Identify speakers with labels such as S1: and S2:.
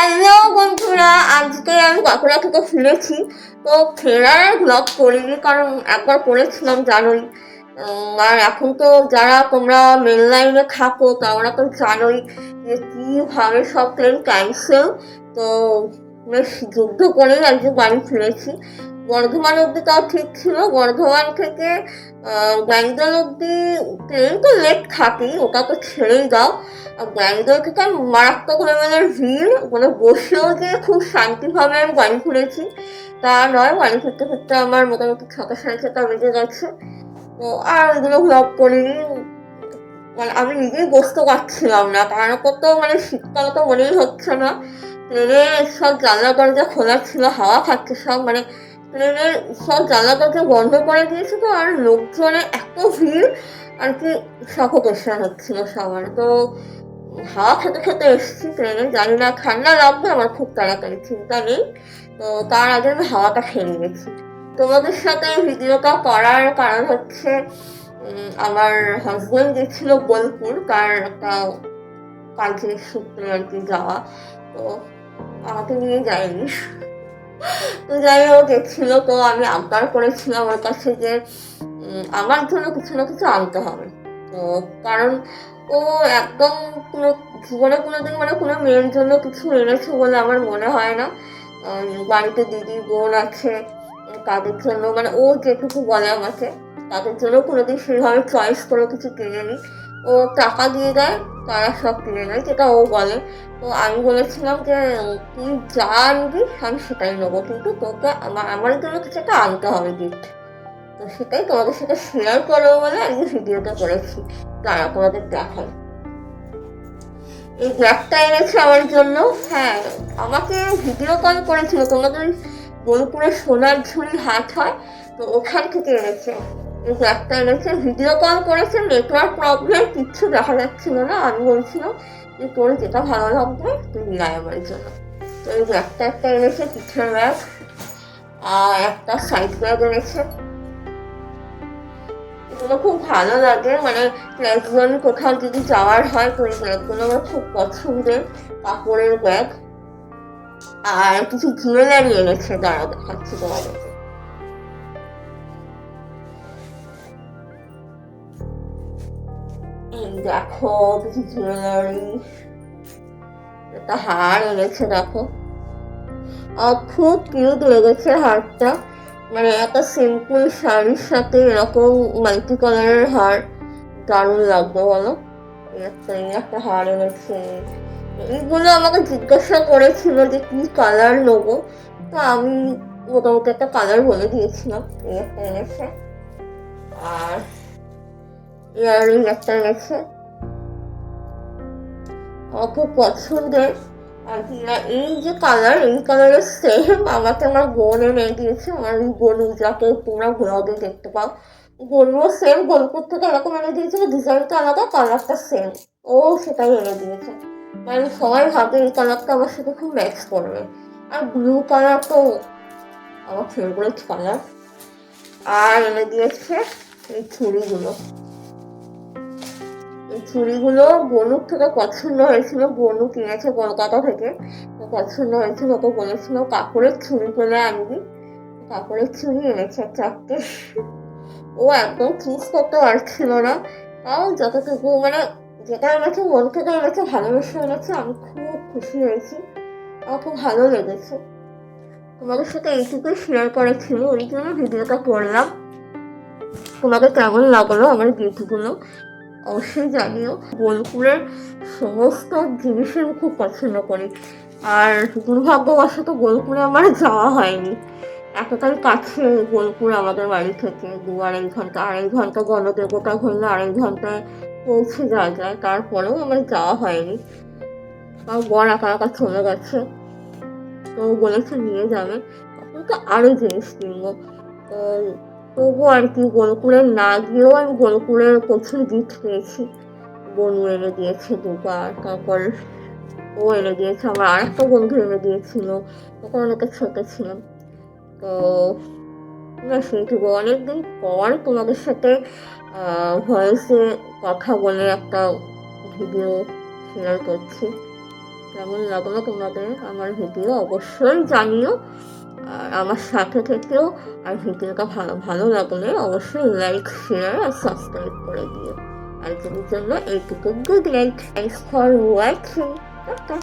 S1: Hello বন্ধুরা আজকে আমি কাকুরা থেকে ফিরেছি তো ফেরার ব্লগ করিনি কারণ একবার করেছিলাম জানোই আর এখন তো যারা তোমরা মেন লাইনে থাকো তারা তো জানোই যে কীভাবে সব ট্রেন ক্যান্সেল তো বেশ যুদ্ধ করেই আজকে বাড়ি ফিরেছি বর্ধমান অবধি তাও ঠিক ছিল। বর্ধমান থেকে ব্যাঙ্গালোর অবধি ট্রেন তো লেট থাকেই, ওটা তো ছেড়েই দাও। আর ব্যাঙ্গালোর থেকে আমি মারাত্মক লেভেলের ভিড় মানে বসেও যে খুব শান্তিভাবে আমি বাড়ি ফিরেছি। তা নয়, বাড়ি ফিরতে ফিরতে আমার মোটামুটি ছটা সাড়ে ছটা বেজে গেছে। তো আর ওইগুলো ভ্লগ করিনি। মানে আমি নিজেই বসতে পারছিলাম না। তার উপর তো মানে শীতকাল তো মনেই হচ্ছে না। ট্রেনে সব জানলা দরজা খোলা ছিল, হাওয়া খাচ্ছে সব মানে ট্রেনের সব জানলা দরজা বন্ধ করে দিয়েছে তো, আর লোকজনের এত ভিড়, আর কি সফোকেশন হচ্ছিল সবার। তো হাওয়া খেতে খেতে এসেছি ট্রেনে, জানি না ঠান্ডা লাগবে, আমার খুব তাড়াতাড়ি চিন্তা নেই। তো তার আগে আমি হাওয়াটা খেয়ে নিয়েছি। তোমাদের সাথে ভিডিওটা করার কারণ হচ্ছে আমার হাজবেন্ড গেছিল বোলপুর, তার একটা কাজের সূত্রে আর কি যাওয়া। তো আমাকে নিয়ে যায়নি। তো যাই হোক গেছিল তো আমি আবদার করেছিলাম ওর কাছে যে আমার জন্য কিছু না কিছু আনতে হবে। তো কারণ ও একদম কোনো, জীবনে কোনোদিন মানে কোনো মেয়ের জন্য কিছু এনেছে বলে আমার মনে হয় না। বাড়িতে দিদি, বোন আছে, তাদের জন্য মানে ও যেটুকু বলে আমাকে, তাদের জন্য কোনোদিন সেভাবে চয়েস করে কিছু কিনেনি। ও টাকা দিয়ে দেয়, তারা সব কিনে নেয়, যেটা ও বলে। তো আমি বলেছিলাম যে, তুই যা আনবি, আমি সেটাই নেব। কিন্তু তোকে আমার আমার জন্য কিছু একটা আনতে হবে গিফট তো সেটাই তোমাদের সাথে শেয়ার করব বলে আমি ভিডিওটা করেছি। তারা তোমাদের দেখায় এই ব্যাগটা এনেছে আমার জন্য। হ্যাঁ আমাকে ভিডিও কল করেছিল। তোমাদের বোলপুরে সোনার ঝুড়ি হাট হয়, তো ওখান থেকে এনেছে। ব্যাগটা এনেছে ভিডিও কল করেছে নেটওয়ার্ক প্রবলেম কিচ্ছু দেখা যাচ্ছিল না। আমি বলছিলাম যে, তোর যেটা ভালো লাগবে, তুই নিয়ে আমার জন্য। তো এই একটা এনেছে, পিঠের ব্যাগ, আর একটা সাইড ব্যাগ এনেছে। এগুলো খুব ভালো লাগে মানে একজন কোথাও যদি যাওয়ার হয়, তো ব্যাগগুলো আমার খুব পছন্দের, কাপড়ের ব্যাগ। আর কিছু জুয়েলারি এনেছে দাঁড়া দেখাচ্ছি তোমাদেরকে দেখো জুয়েলারি একটা হার এনেছে দেখো। আর খুব কিউট লেগেছে হারটা মানে একটা সিম্পল শাড়ির সাথে এরকম মাল্টি কালারের হার দারুণ লাগবে বলো? একটা হার এনেছে। এইগুলো আমাকে জিজ্ঞাসা করেছিল যে কি কালার নেব? তো আমি মোটামুটি একটা কালার বলে দিয়েছিলাম। এই একটা এনেছে। আর ইয়ারিং একটা এনেছে আমার খুব পছন্দের আর কি না, এই যে কালার এই কালারের সেম আমাকে আমার বোন এনে দিয়েছে আমার বোন যাকে তোমরা ব্লগে দেখতে পাও। বোনও সেম বোলপুর থেকে এরকম এনে দিয়েছিল ডিজাইনটা আলাদা কালারটা সেম ও সেটাই এনে দিয়েছে। মানে সবাই ভাবে এই কালারটা আমার সাথে খুব ম্যাচ করবে। আর ব্লু কালার তো আমার ফেভারিট কালার আর এনে দিয়েছে এই ছুরিগুলো এই বনুক থেকে পছন্দ হয়েছিল, বনু কিনেছে কলকাতা থেকে। তো পছন্দ হয়েছিল ওকে বলেছিল, কাপড়ের ছুরি পেলে আনবি। কাপড়ের ছুরি এনেছে চারটে। ও একদম চুজ করতে পারছিল না। তাও যতটুকু মানে যেটা এনেছে, মন থেকে এনেছে, ভালোবেসে এনেছে, আমি খুব খুশি হয়েছি। আমার খুব ভালো লেগেছে। তোমাদের সাথে এইটুকুই শেয়ার করেছিল, ওই জন্য ভিডিওটা করলাম। তোমাদের কেমন লাগল আমার গিফটগুলো? অবশ্যই জানিও। বোলপুরের সমস্ত জিনিসই আমি খুব পছন্দ করি। আর দুর্ভাগ্যবশত বোলপুরে আমার যাওয়া হয়নি। এতটাই কাছে বোলপুর আমাদের বাড়ি থেকে, দু আড়াই ঘণ্টা আড়াই ঘণ্টা গণদেবতা ঘুরলে আড়াই ঘন্টায় পৌঁছে যাওয়া যায়। তারপরেও আমার যাওয়া হয়নি। আমার বর একা একা চলে গেছে। তো বলেছে নিয়ে যাবে। তো আরও জিনিস কিনবো। তো তবু আর কি গোলকুলে না গিয়েও আমি গোলকুলের প্রচুর গিফট পেয়েছি। বনু এনে দিয়েছে দুবার, তারপর ও এনে দিয়েছে, আমার আর একটা বন্ধু এনে দিয়েছিল, তখন অনেকটা ছোট ছিলাম তো সেইটুকু অনেকদিন পর তোমাদের সাথে ভয়েসে কথা বলে একটা ভিডিও শেয়ার করছি। কেমন লাগল তোমাদের? আমার ভিডিও অবশ্যই জানিও। আমার সাথে থেকেও আর ভিডিওটা ভালো ভালো লাগলে অবশ্যই লাইক শেয়ার আর সাবস্ক্রাইব করে দিও। আজকের জন্য এইটুকু good night thanks for watching tata.